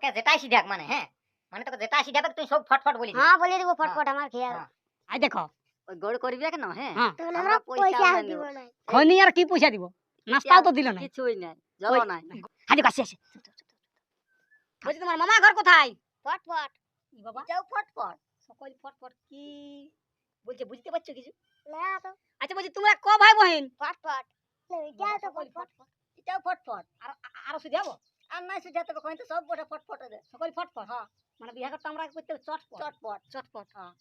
ওকে যেটাই শিখাক মানে হ্যাঁ? মানে তোকে যেটা শিখাবে তুই সব ফটফট বলি হ্যাঁ বলে দেবো ফটফট আমার খেয়াল। হ্যাঁ। আই দেখো। ওই গড় করবি কেন হ্যাঁ? হ্যাঁ। তখন আমরা পয়সা দিব। না। খনি আর কি পয়সা দিব? নাস্তাও তো দিল না। কিছুই নাই জল নাই। হাজি কাছে আসে বলছি তোমার মামা ঘর কোথায়? ফটফট। বাবা। যাও ফটফট। সকল ফটফট কি? বলছে বুঝতে পারছ কিছু? না তো। আচ্ছা বলছি তোমরা ক ভাই বহিন ফটফট এটা তো ফটফট। এটাও ফটফট। আর আরও সুজাবো আর নাই সুজাতে কই তো সব বড় ফটফট দে সকল ফটফট হ্যাঁ। মানে বিয়া করতে আমরা করতে চটপট। চটপট। চটপট হ্যাঁ।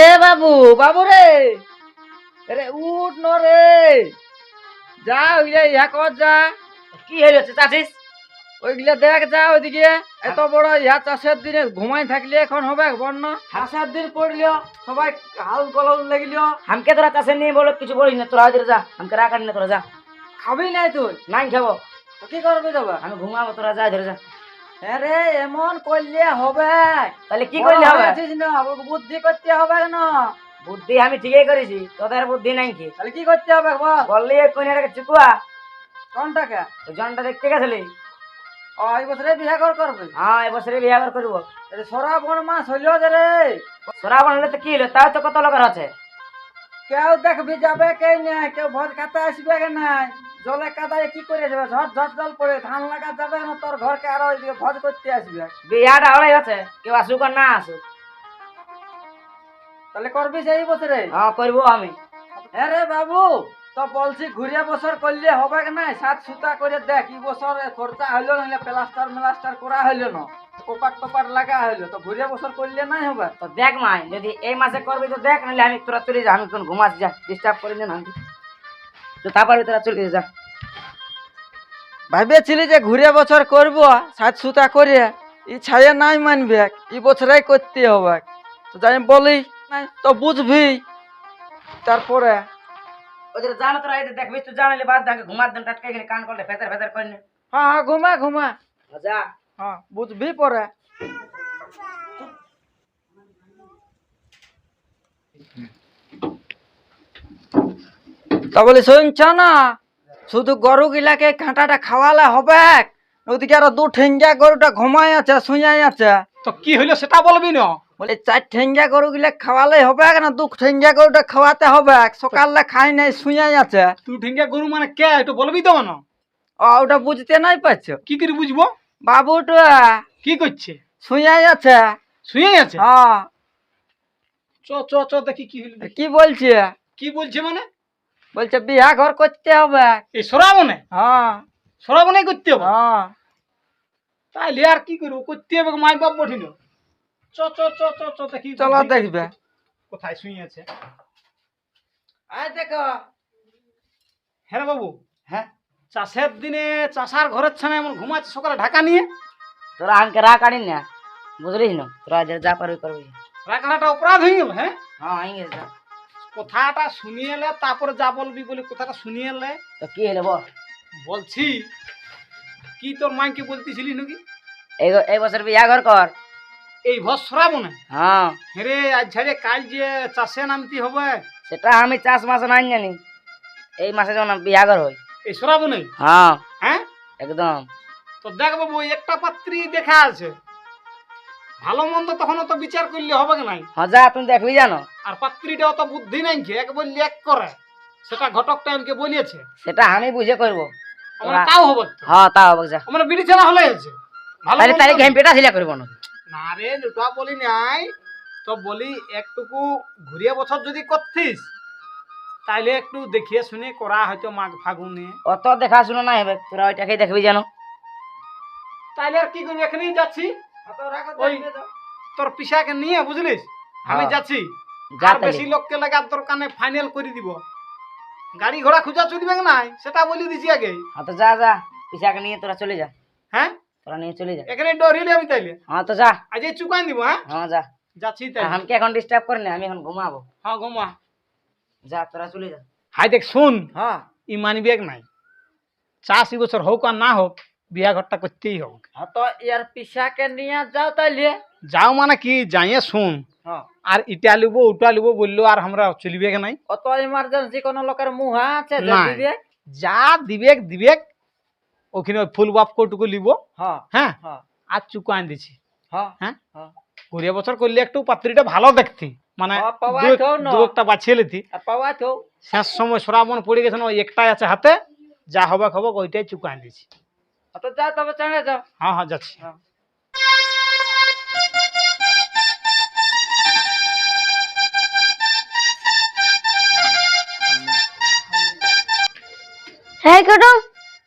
এ বাবু বাবু রে! রে উঠ ন রে যা ওইলে ইহা কর যা। কি হইছে চাচিস? ওইগুলা দেখ যা ওইদিকে। হ্যাঁ। এত বড় ইহা চাষের দিনে ঘুমাই থাকলে এখন হবে বন্যা চাষের দিন পড়লিও সবাই হাল কলম লাগলিও আমকে তোরা চাষে নিয়ে বলো কিছু বলিস না তোরা যা আমকে রাখার না তোরা যা। খাবি নাই তুই? নাই খাব। কি করবি তবে আমি ঘুমাবো তোরা যা ধরে যা। আরে এমন করলে হবে। তাহলে কি করলে হবে? বুদ্ধি করতে হবে না বুদ্ধি আমি ঠিকই করেছি তোদের বুদ্ধি নাই কি? তাহলে কি করতে হবে বললি কোন চুকুয়া। কোনটাকে? জনটা দেখতে গেছিলি? এই বছরে বিয়ে কর করবি। হ্যাঁ এবছরে বিয়ে করব। আরে সরাবন মাস হইল যে রে। শ্রাবণ হলে তো কি হলো? তাও তো কত লোকের আছে? কেউ দেখবি যাবে কে নাই কেউ ভোজ খাতে আসবে কে নাই? জলে কাদায় কি করে যাবে? ঝট ঝট জল পড়ে ধান লাগা যাবে না তোর ঘরকে আরও ওইদিকে ভোজ করতে আসবে। বিয়াটা হলাই আছে কেউ আসুক আর না আসুক। তাহলে করবি সেই বছরে? হ্যাঁ করব আমি। হ্যাঁ রে বাবু। তো বলছি ঘুরিয়া বছর করলে হবে নাই? সাত সুতা করে দেখ এই বছর খরচা হইল না প্লাস্টার মেলাস্টার করা হইল না। কোপাট টোপাট লাগা হইল। তো ঘুরিয়া বছর করলে নাই হবে? তো দেখ মাই যদি এই মাসে করবি তো দেখ নাহলে আমি তোরা চলে যা আমি কোন ঘুমাচ্ছি যা ডিস্টার্ব করি না তো তারপরে তোরা চলে যা। ভাবেছিলি যে ঘুরে বছর করব সাত সুতা করে ই ছায়া নাই মানবে এই বছরে করতে হবে। তো যাই বলি নাই তো বুঝবি। তারপরে ওদের জানো তোরা এই দেখবি তুই জানালে বাদ দাকে ঘুমার দেন টাটকা গেলে কান করলে ফেতার ফেতার করে নে। হ্যাঁ হ্যাঁ ঘুমা ঘুমা। যা। হ্যাঁ বুঝবি পরে। তা বলি শুনছ না? শুধু গরু গিলাকে কাঁটাটা খাওয়ালে হবে ওদিকে আরও দু ঠেঙ্গা গরুটা ঘুমাই আছে শুয়াই আছে। তো কি হইল সেটা বলবি না? বলে চার ঠেঙ্গা গরু গিলা খাওয়ালে হবে না দু ঠেঙ্গা গরুটা খাওয়াতে হবে সকালে খাই নাই শুয়ে আছে। তুই ঠেঙ্গা গরু মানে কে? একটু বলবি তো না ও ওটা বুঝতে নাই পারছ? কি করে বুঝব? বাবুটা কি করছে? শুয়াই আছে। শুয়ে আছে? হ্যাঁ চ চ চ দেখি কি হইল কি বলছে? কি বলছে মানে? বলছে বিয়া ঘর করতে হবে। এই সরাবনে? হ্যাঁ সরাবনে করতে হবে? হ্যাঁ তাইলে আর কি করব? করতে হবে মাই বাপ বঠিল। চ চ চ চ চ দেখি চলো দেখি দেখবে। কোথায় শুয়ে আছে। আয় দেখো। হ্যাঁ রে বাবু। হ্যাঁ। চাষের দিনে চাষার ঘরের ছানে এমন ঘুমাচ্ছে সকালে ঢাকা নিয়ে। তোরা আমাকে রাগ না বুঝলিস না? তোরা যা যা পারবি করবি। অপরাধ হয়ে গেল হ্যাঁ? হ্যাঁ হয়ে গেছে। কথাটা শুনিয়ে এলে তারপরে যা বলবি বলে কথাটা শুনিয়ে এলে তো কি হলো বল? বলছি কি তোর মাইকে বলতেছিলি নাকি? এই এই বছর বিয়া ঘর কর। এই ভর সরাবনে হ্যাঁ। হেরে আজ ঝাড়ে কাল যে চাষে নামতে হবে? সেটা আমি চাষ মাসে নাই জানি। এই মাসে যখন বিয়া ঘর হই। এই সরাবনে হ্যাঁ। হ্যাঁ? একদম। তো দেখ বাবু একটা পাত্রী দেখা আছে। ভালো মন্দ তখন তো বিচার করলে হবে কি নাই? হ্যাঁ যা তুমি দেখবি জানো। আর পাত্রীটা অত বুদ্ধি নাই কি এক বললি এক করে। সেটা ঘটক টাইমকে বলিয়েছে। সেটা আমি বুঝে করব। আমরা তাও হবে তো? হ্যাঁ তা হবে যা। আমরা বিড়ি ছাড়া হলে আছে ভালো তাহলে মন্দ- তাহলে কি আমি পেটা ছিলা করব না। না রে দুটা বলি নাই। তো বলি একটুকু ঘুরিয়ে বছর যদি করতিস তাইলে একটু দেখিয়ে শুনে করা হয়তো মাঘ ফাগুনে। অত দেখা দেখাশোনা না হবে তোরা ওইটাকেই দেখবি জানো তাইলে আর কি করবি এখানেই যাচ্ছি। ওই- তোর পিসাকে নিয়ে বুঝলিস? আমি হ্যাঁ। যাচ্ছি। আর বেশি লোককে লাগা তোর কানে ফাইনাল করে দিব। গাড়ি ঘোড়া খুঁজা চলবে নাই সেটা বলি দিছি আগে। হ্যাঁ তো যা যা পিসাকে নিয়ে তোরা চলে যা। হ্যাঁ? তোরা নিয়ে চলে যা এখানে ডরিলে আমি তাইলে? হ্যাঁ তো যা। আজ চুকাই দিব হ্যাঁ? হ্যাঁ যা। যাচ্ছি তাই আমাকে এখন ডিস্টার্ব করে না? আমি এখন ঘুমাবো। হ্যাঁ ঘুমা। যা তোরা চলে যা। হাই দেখ শুন। হ্যাঁ। ই মানবি এক নাই। চাষ এই বছর হোক আর না হোক বিয়া ঘরটা করতেই হোক হ্যাঁ তো ইয়ার পিসাকে নিয়ে যাও তাইলে। যাও মানে কি যাইয়ে শুন। হ্যাঁ। আর ইটা লিব ওটা লিব বলল আর আমরা চলবে কি নাই। অত ইমার্জেন্সি কোন লোকের মুহা আছে যে। দিবে। যা দিবেক দিবেক ওখানে ফুল বাপ কটুকু লিব। হ্যাঁ হ্যাঁ হ্যাঁ আর চুকু আন দিছি হ্যাঁ। কুড়িয়ে বছর করলে একটু পাত্রীটা ভালো দেখতি মানে দু তো একটা বাছিয়ে লিতি তো শেষ সময় শ্রাবণ পড়ে গেছে না ওই একটাই আছে হাতে যা হবে খবর ওইটাই চুকু আন দিছি যা তবে চাঁড়ে যাও হ্যাঁ হ্যাঁ যাচ্ছি হ্যাঁ।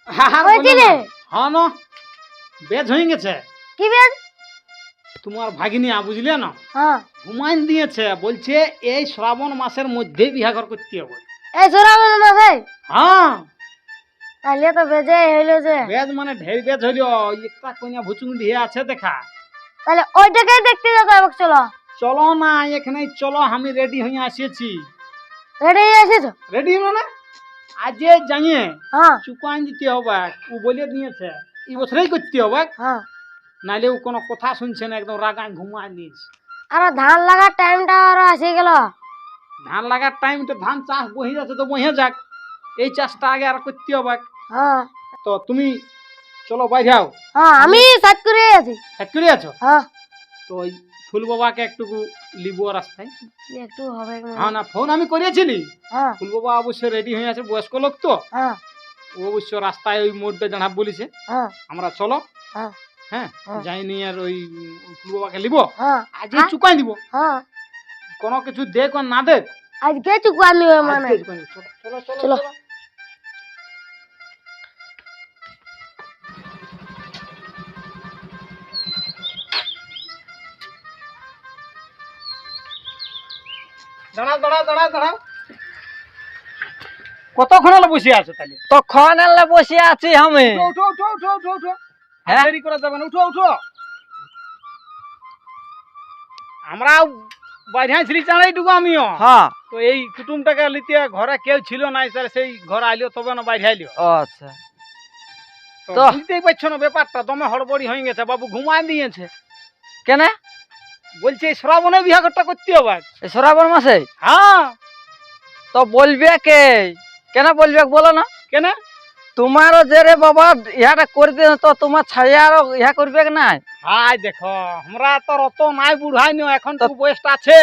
হ্যাঁ হ্যাঁ, হ্যাঁ? না। হ্যাঁ বেজ হয়ে গেছে। কি বেশ তোমার ভাগিনিয়া বুঝলে না? হ্যাঁ। ঘুমাইন দিয়েছে বলছে এই শ্রাবণ মাসের মধ্যে বিহাঘর করতে হবে। এই সোনামন মাসে? হ্যাঁ। তাহলে তো বেজে হইল যে। বেজ মানে ঢের বেজ হইল একটা কন্যা ভুচুং দিয়ে আছে দেখা। তাহলে ওইটাকে দেখতে যেতে হবে চলো। চলো না এখানে চলো আমি রেডি হয়ে আসিয়েছি রেডি এসেছ? রেডি মানে? আজে জানিয়ে হ্যাঁ। চুকান দিতে হবে ও বলে দিয়েছে। এই বছরেই করতে হবে। হ্যাঁ। নাইলে ও কোনো কথা শুনছে না একদম রাগায় ঘুমায় দিয়েছে আর ধান লাগার টাইমটা আরও আসে গেল। ধান লাগার টাইম তো ধান চাষ বহে যাচ্ছে তো বহে যাক। এই চাষটা আগে আর করতে হবে। হ্যাঁ। তো তুমি চলো বাইরে আও। হ্যাঁ আমি সাত করে আছি। এক করে আছো? হ্যাঁ। তো ওই ফুল বাবাকে একটু লিবো রাস্তায় একটু হবে। না। হ্যাঁ না ফোন আমি করিয়েছিলি হ্যাঁ। ফুল বাবা অবশ্য রেডি হয়ে আছে বয়স্ক লোক তো। হ্যাঁ। ও অবশ্য রাস্তায় ওই মোড়টা জানাব বলেছে। হ্যাঁ। আমরা চলো। হ্যাঁ। হ্যাঁ হ্যাঁ। যাই নিয়ে আর ওই বাবাকে লিব আজই চুকাই দিব কোনো কিছু দেখ আর না দেখ। আজকে চুকুয়া নিবে মানে। আজকে চুকাই। চলো, চলো চলো চলো। চলো। দাঁড়াও দাঁড়াও দাঁড়াও দাঁড়াও। কতক্ষণ হলো বসে আছো তাহলে? তখন বসে আছি আমি। উঠো উঠো উঠো উঠো উঠো হ্যাঁ? দেরি করা যাবে না। উঠো উঠো। আমরা বাইরে ছিলি চাঁড়াইটুকু আমিও। হ্যাঁ। তো এই কুটুমটাকে লিতে ঘরে কেউ ছিল না স্যার সেই ঘরে আইলো তবে না বাইরে আইলো। আচ্ছা। তো বুঝতেই পারছ না ব্যাপারটা দমে হড়বড়ি হয়ে গেছে বাবু ঘুমায় দিয়েছে। কেন? বলছে শ্রাবণে বিহাঘরটা করতে হবে শ্রাবণ মাসে? হ্যাঁ। তো বলবে কে? কেন বলবে বলো না? কেন? তোমারও যে রে বাবা ইহাটা করে দিয়ে তো তোমার ছায়ারও ইহা করবে কি নাই? হাই দেখো আমরা তো রত নাই বুড়াই নো এখন তো বয়সটা আছে।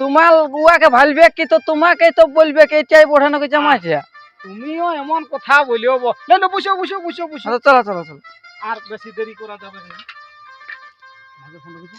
তোমার গুয়াকে ভালবে কি তো তোমাকে তো বলবে কি এটাই বোঝানো কি জমাইছে তুমিও এমন কথা বলিও ব- না না বুঝো বুঝো বুঝো বুঝো আচ্ছা, চলো চলো চলো। আর বেশি দেরি করা যাবে না। ভালো ফোনটা বুঝো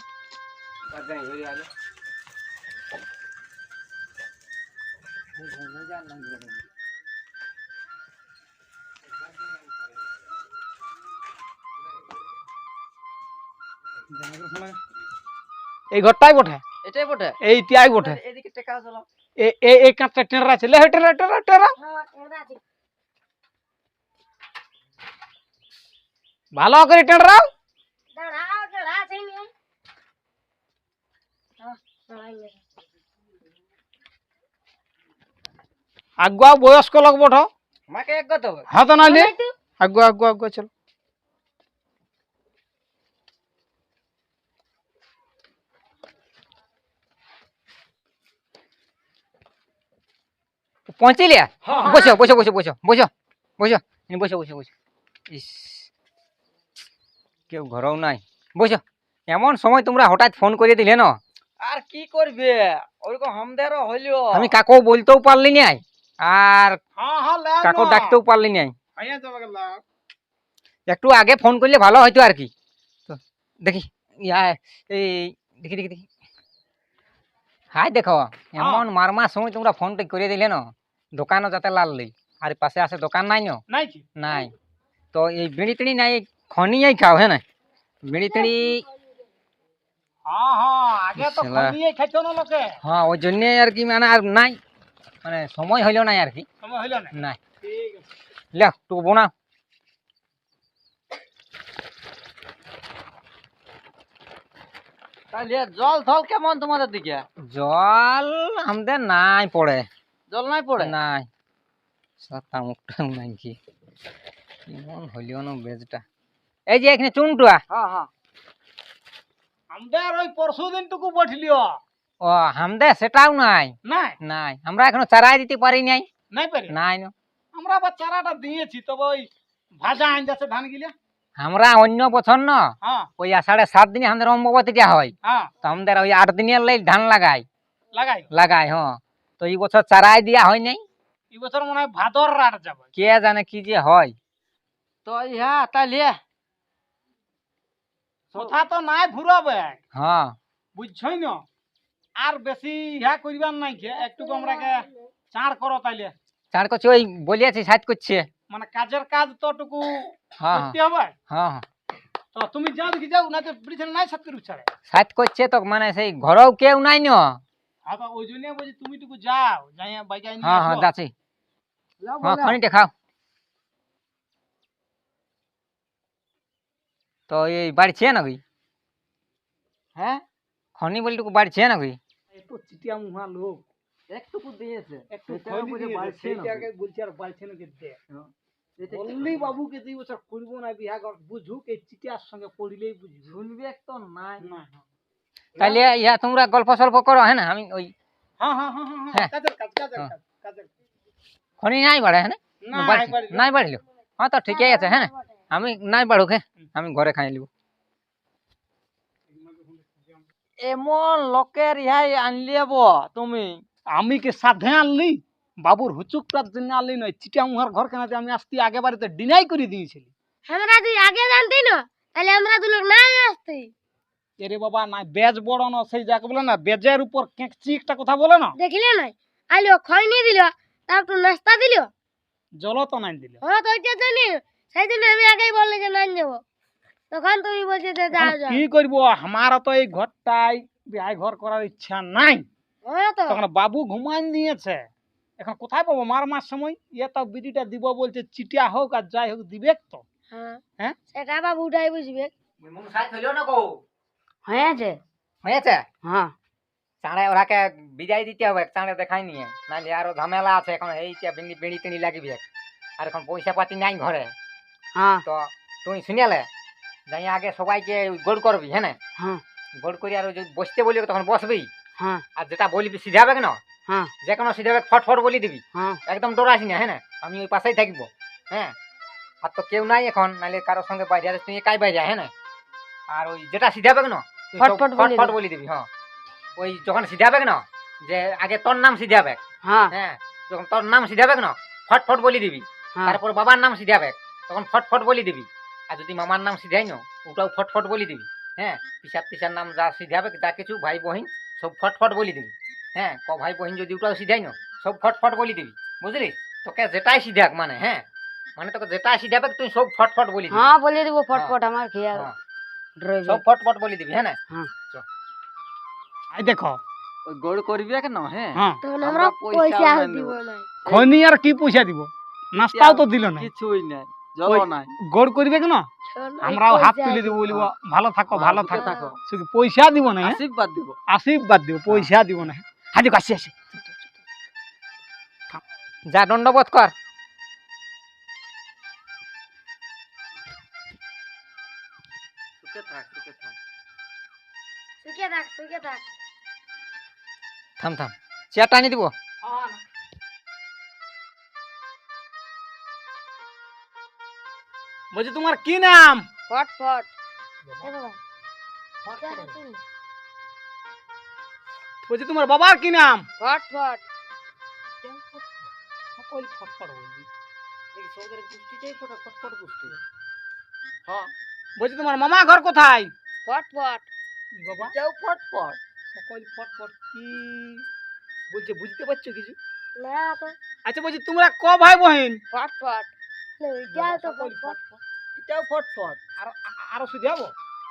এই ঘরটাই বটে? এটাই বটে? এই তিয়াই বটে। এদিকে টেকা চলো এ- এ এই কাঁচটা টেরা আছে লে হে টেরা টেরা টেরা। হ্যাঁ এরা আছে। ভালো করে টেরাও দাঁড়াও দাঁড়াও সেই নিয়ে হ্যাঁ দাঁড়াই নে। আগুয়া বয়স্ক লোক বট। আমাকে এক কথা হবে। হ্যাঁ তো নাইলে একটু আগুয়া আগুয়া আগুয়া চলো। পৌঁছিলিয়া হ্যাঁ বসো বসো বসো বসো বসো বসো এনে বসো বসো বসো। ইস। কেউ ঘরেও নাই। বসো। এমন সময় তোমরা হঠাৎ ফোন করে দিলে না? আর কি করবে? ওরকম হামদেরও হইল। আমি কাকু বলতেও পারলি নাই আর হ্যাঁ হ্যাঁ কাকু ডাকতেও পারলি নাই একটু আগে ফোন করলে ভালো হয়তো আর কি। তো দেখি ইয়া এই দেখি দেখি দেখি। হাই দেখো। এমন মারমা সময় তোমরা ফোনটা করে দিলে না? দোকানও যাতে লাললি আর পাশে আছে দোকান নাই না? নাই কি? নাই। তো এই বিড়ি টিড়ি নাই? খনিয়াই খাও হ্যাঁ না বিড়ি টিড়ি হ্যাঁ ওই জন্যে আর কি মানে আর নাই। মানে সময় হইল নাই আর কি। সময় হইল না নাই। আছে। টু বোনা জল থল কেমন তোমাদের দিকে? জল আমাদের নাই পড়ে। জল নাই পড়ে? নাই। সাতা মুখটা নাই কি? কেমন হইলিও না বেজটা। এই যে এখানে চুনটুয়া। হ্যাঁ হ্যাঁ। আমাদের ওই পরশু দিন টুকু বঠিলিও ও হামদে সেটাও নাই। নাই? নাই। আমরা এখনও চারাই দিতে পারি নাই। নাই পারি? নাই না। আমরা আবার চারাটা দিয়েছি তবে ওই ভাজা আইন যাচ্ছে ধান গিলা। আমরা অন্য বছর না হ্যাঁ। ওই সাড়ে সাত দিনে আমাদের অম্ববতীটা হয়। হ্যাঁ। তো আমাদের ওই আট দিনের লাই ধান লাগাই। লাগাই? লাগাই হ্যাঁ। তো এই বছর চারাই দিয়া হয় নাই? এই বছর মনে হয় ভাদর রাট যাবে। কে জানে কি যে হয়। তো ইহা তাইলে কথা তো নাই ঘুরাবে হ্যাঁ। বুঝছই না? আর বেশি ইহা করিবার নাই কে? একটু আমরাকে চাঁড় করো তাইলে। চার করছে ওই বলিয়াছি সাত করছে। মানে কাজের কাজ তো টুকু হ্যাঁ করতে হবে। হ্যাঁ। হ্যাঁ। তো তুমি যাও দেখি যাও না তো ব্রিজের নাই সাত করে ছাড়ে সাত করছে তো মানে সেই ঘরেও কেউ নাই না? হ্যাঁ তো ওই জন্য বলছি তুমি টুকু যাও যাই বাইকে নিয়ে হ্যাঁ হ্যাঁ। যাচ্ছি। হ্যাঁ খনিটা খাও। তো এই বাড়ছে নাকি? হ্যাঁ? খনি বলি টুকু বাড়ছে নাকি? এই তো চিটিয়া মুহা লোক। একটুকু দিয়েছে একটু সেটা খৈনি বুঝে দিয়েছে, না। সেইটাকে বলছি আর বাড়ছে নাকি দে। এটা বললি বাবুকে যে বছর করব না বিহা কর বুঝুক এই চিটিয়ার সঙ্গে পড়িলেই বুঝবি। শুনবি তো নাই। না তাহলে ইয়া তোমরা গল্প সল্প করো হ্যাঁ না? আমি ওই হ্যাঁ হ্যাঁ হ্যাঁ হ্যাঁ, হ্যাঁ হ্যাঁ। কাজ হ্যাঁ। কাজ কাজ। খনি নাই বাড়ে হ্যাঁ। নাই বাড়িল। হ্যাঁ তো ঠিকই আছে হ্যাঁ আমি নাই বাড়ুক হ্যাঁ? আমি ঘরে খাই লিব এমন লোকের ইহাই আনলিয়াব তুমি। আমি কে সাধে আনলি? বাবুর হুচুকটার জন্য আনলি নয়। চিটিয়া মুহার ঘর কেনাতে আমি আসতে আগে বাড়িতে ডিনাই করে দিয়েছিলি। আমরা যদি আগে জানতি না? তাহলে আমরা দু লোক না আসতি। এরে বাবা না বেজ বড় না সেই যাকে বলে না বেজের উপর কেঁকচি একটা কথা বলে না? দেখিলে নাই? আইলো খয়নি দিল তার একটু নাস্তা দিল? জল তো নাই দিলে। হ্যাঁ তো ওইটা জানি। সেই জন্য আমি আগেই বললে যে নাই যাব তখন তুমি বলছে যে যাও যাও কি করব? আমার তো এই ঘরটাই বিয়ে ঘর করার ইচ্ছা নাই। হ্যাঁ তো। তখন বাবু ঘুমান দিয়েছে। এখন কোথায় পাবো? মার মাস সময় ইয়ে তো বিডিটা দিব বলছে চিটিয়া হোক আর যাই হোক দিবে তো। হ্যাঁ। হ্যাঁ? সেটা বাবুটাই বুঝবে মুখ সাইড হইল না গো হয়েছে? হয়েছে? হ্যাঁ। চাঁড়ে ওরাকে বিদায় দিতে হবে চাঁড়ে দেখাই নিয়ে। নাহলে আরও ঝামেলা আছে এখন এই বিড়ি বিড়ি টিড়ি লাগিবে। আর এখন পয়সা পাতি নাই ঘরে। হ্যাঁ। তো তুই শুনিয়ালে যাই আগে সবাইকে গোল করবি হ্যাঁ হ্যাঁ। গোল করি আর যদি বসতে বলি তখন বসবি। হ্যাঁ। আর যেটা বলবি সিধাবে না হ্যাঁ। যে কোনো সিধাবে ফট ফট বলি দিবি। হ্যাঁ। একদম ডরাসি না হ্যাঁ আমি ওই পাশেই থাকব হ্যাঁ? আর তো কেউ নাই এখন নাহলে কারোর সঙ্গে বাইরে তুই একাই বাইরে হ্যাঁ আর ওই যেটা সিধাবে না ফটফট ফট বলে দিবি। হ্যাঁ। ওই যখন সিধাবে না যে আগে তোর নাম সিধাবে হ্যাঁ। হ্যাঁ যখন তোর নাম সিধাবে না ফট ফট বলি দিবি। হ্যাঁ। তারপর বাবার নাম সিধাবে তখন ফট ফট বলি দিবি। আর যদি মামার নাম সিধাই না ওটাও ফট ফট বলি দিবি হ্যাঁ। পিসার পিসার নাম যা সিধাবে যা কিছু ভাই বহিন সব ফট ফট বলি দিবি হ্যাঁ। ক ভাই বহিন যদি ওটাও সিধাই না সব ফট ফট বলি দিবি বুঝলি তোকে যেটাই সিধাক মানে হ্যাঁ। মানে তোকে যেটাই সিধাবে তুই সব ফট ফট বলি হ্যাঁ বলে দিব ফটফট আমার খেয়াল। হ্যাঁ, সব ফট ফট বলি দিবি হ্যাঁ না? আই দেখো। ওই গোড় করবি কেন হ্যাঁ? হ্যাঁ। তখন আমরা পয়সা দিব না। খনি আর কি পয়সা দিব? নাস্তাও তো দিল না। কিছুই নাই জল নাই। গড় করবে কেন? আমরাও হাত তুলে দিব। বলিব ভালো থাকো হ্যাঁ, ভালো থাকো। থাকো। পয়সা দিব না হ্যাঁ? আশীর্বাদ দিব। আশীর্বাদ দিব পয়সা দিব না। হাজি আসি আসি যা দণ্ডবোধ কর। সুখে থাক সুখে থাক সুখে থাক সুখে থাক থাম থাম চেয়ার টানি দিব বলছি তোমার কি নাম ফটফট এ বাবা বলছি তোমার বাবার কি নাম ফটফট সকল ফটফট বলবি হ্যাঁ বলছি তোমার মামা ঘর কোথায়? ফটফট বাবা। যাও ফটফট সকল ফটফট কি? বলছে বুঝতে পারছ কিছু? না তো। আচ্ছা বলছি তোমরা ক ভাই বহিন ফটফট ওইটা তো ফটফট এটাও ফটফট আর আরও শুধু যাব?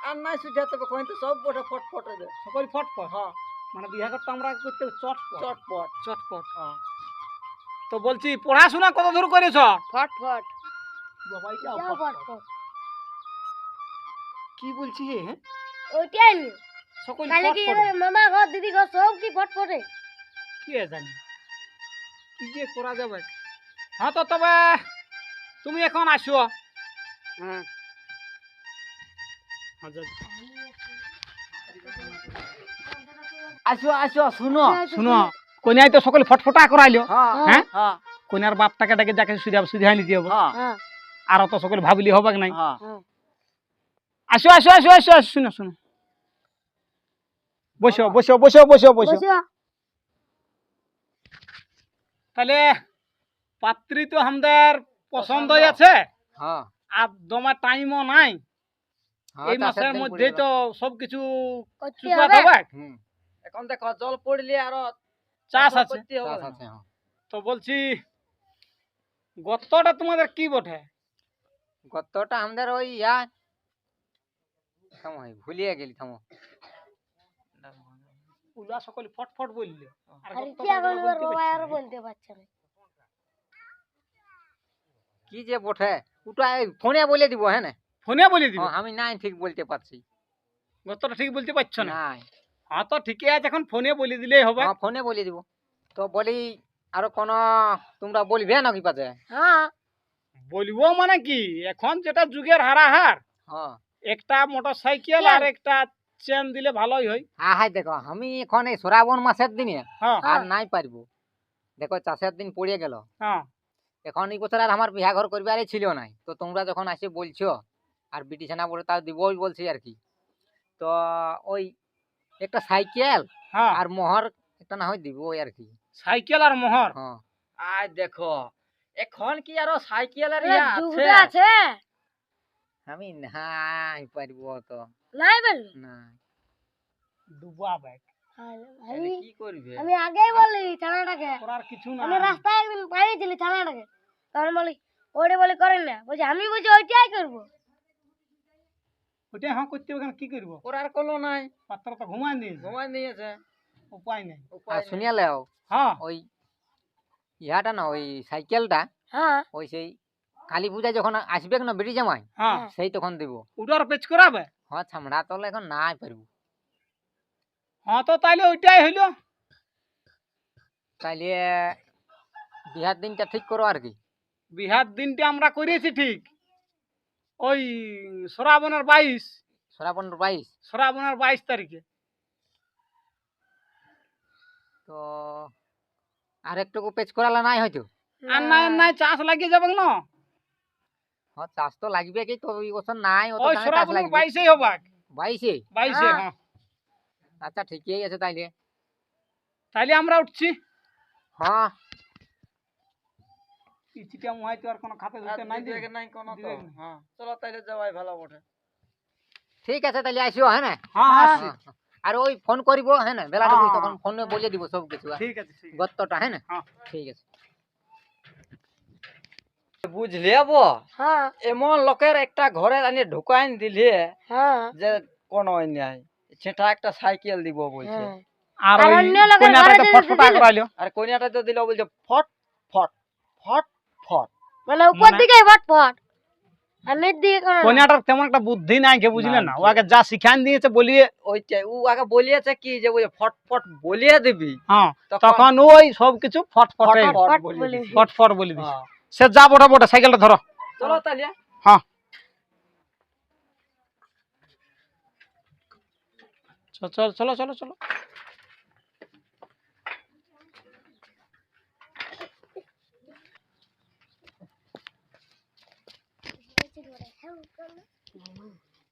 আর নাই সুঝাতে হবে কইতে সব বড় ফটফট হবে সকল ফটফট হ্যাঁ। মানে বিহার করতে আমরা করতে চটপট চটপট চটপট তো বলছি পড়াশোনা কত দূর করেছ? ফটফট বাবা এটাও এটাও ফটফট। কি বলছি হে? হ্যাঁ? ওইটাই। নি সকল তাহলে কি মামা ঘর দিদি ঘর সব কি ফটফটে কি জানি? কি যে করা যাবে? হ্যাঁ তো তবে তুমি এখন আসো। হ্যাঁ। হ্যাঁ, যাও। আসো আসো শুনো। শুনো। কনিয়াই তো সকলে ফটফটা করাইলো। হ্যাঁ হ্যাঁ। হ্যাঁ? কনিয়ার বাপটাকে ডেকে যাকে সুধা হবে। হ্যাঁ। হ্যাঁ। আর তো সকলে ভাবলি হবে নাই। হ্যাঁ। আসো আসো আসো আসো আসো শুনো শুনো। বসো বসো বসো বসো বসো। তাহলে পাত্রী তো আমাদের পছন্দ। আছে। হ্যাঁ। আর দমা টাইমও নাই। হ্যাঁ, এই মাসের পড়ে তো সবকিছু এখন দেখো জল পড়লে আরও চাষ। আছে। হ্যাঁ। তো বলছি গতটা তোমাদের কি বটে? গতটা আমাদের ওই ইয়া থামো ভুলিয়ে গেলি থামো। উলা সকলে ফটফট বললে। আর কি এখন ওর বাবা আর বলতে পারছে না। কি যে বটে ওটা ফোনে বলে দিব হ্যাঁ না? ফোনে বলে দিবে। আমি নাই ঠিক বলতে পারছি। গতটা ঠিক বলতে পারছ না? নাই। হ্যাঁ তো ঠিকই আছে এখন ফোনে বলে দিলেই হবে। হ্যাঁ ফোনে বলে দিব। তো বলি আরও কোন তোমরা বলবে নাকি পাতে হ্যাঁ। বলব মানে কি? এখন যেটা যুগের হারাহার। হ্যাঁ। একটা মোটর সাইকেল আর একটা চেন দিলে ভালোই হয়। হ্যাঁ হাই দেখো আমি এখন এই শ্রাবণ মাসের দিনে হ্যাঁ। আর নাই পারব। দেখো চাষের দিন পড়ে গেল। হ্যাঁ। এখন এই বছর আর আমার বিয়া ঘর করবারই ছিল নাই। তো তোমরা যখন আসে বলছো আর বিটিছানা বলে তাও দিবই বলছি আর কি। তো ওই একটা সাইকেল হ্যাঁ। আর মোহর একটা না হয় দিব ওই আর কি। সাইকেল আর মোহর? হ্যাঁ। আয় দেখো এখন কি আরও সাইকেল আর ইয়া আছে? আমি নাই পারব তো নাই বলবি না ডুবা ব্যাগ তাহলে কি করবে? আমি আগেই বলি ছানাটাকে করার কিছু না আমি রাস্তায় একদিন পাইয়েছিলি ছানাটাকে তখন বলি ওরে বলি করেন না। বলছি আমি বলছি ওইটাই করব। ওইটাই হ্যাঁ করতে হবে কেন কি করব? করার কোনো নাই। পাত্র তো ঘুমাই দিয়েছে ঘুমাই নিয়েছে উপায় নেই। আর। শুনিয়া লেও। হ্যাঁ। ওই ইহাটা না ওই সাইকেলটা হ্যাঁ। ওই সেই কালী পূজা যখন আসবে না বেরিয়ে জামাই হ্যাঁ। সেই তখন দিব। ওটার পেচ করাবে? হ্যাঁ ছামড়া তলে এখন নাই পারব। হ্যাঁ তো তাইলে ওইটাই হইল। তাইলে বিহার দিনটা ঠিক করো আর কি। বিহার দিনটা আমরা করিয়েছি ঠিক। ওই শ্রাবণের বাইশ। শ্রাবণ বাইশ। শ্রাবণের বাইশ তারিখে। তো আর একটুকু পেচ করালে নাই হয়তো? আর আর নাই চাষ লাগিয়ে যাবে না? হ্যাঁ চাষ তো লাগবে কি তো এই বছর নাই ওই চাষ লাগবে হ্যাঁ। আচ্ছা ঠিকই আছে তাইলে তাইলে আমরা উঠছি হ্যাঁ এই মুহাই তো আর কোনো খাতে ধরতে নাই দিবে দিবে নাই কোনো তো দিবে কি নাই। হ্যাঁ চলো তাইলে যাওয়াই ভালো বটে ঠিক আছে তাইলে আসিও হ্যাঁ না হ্যাঁ আর ওই ফোন করিব হ্যাঁ না হ্যাঁ, তখন। ফোনে বলে দিব সব কিছু ঠিক আছে। গত্তটা হ্যাঁ না হ্যাঁ। ঠিক আছে বুঝলে বো? হ্যাঁ। এমন লোকের একটা ঘরে আনি ঢুকাইন দিলে হ্যাঁ। যে কোনো নাই। সেটা একটা সাইকেল দিব বলছে। হ্যাঁ। আর অন্য লোকের ঘরে ফটফটা করাইলো আর কনিয়াটা তো দিল বলছে ফট ফট ফট ফট। মানে উপর দিকে ফট ফট। কন্যাটার তেমন একটা বুদ্ধি নাই কে বুঝলেন না। না, ওকে যা শিখান দিয়েছে বলিয়ে ওইটাই ও আগে বলিয়েছে কি যে বলছে ফট ফট বলিয়ে দিবি? হ্যাঁ তখন ওই সব কিছু ফটফটে ফট ফট বলে। ফটফট হ্যাঁ। সে যা বটা বটা সাইকেলটা ধরো চলো তাহলে হ্যাঁ চলো চলো চলো চলো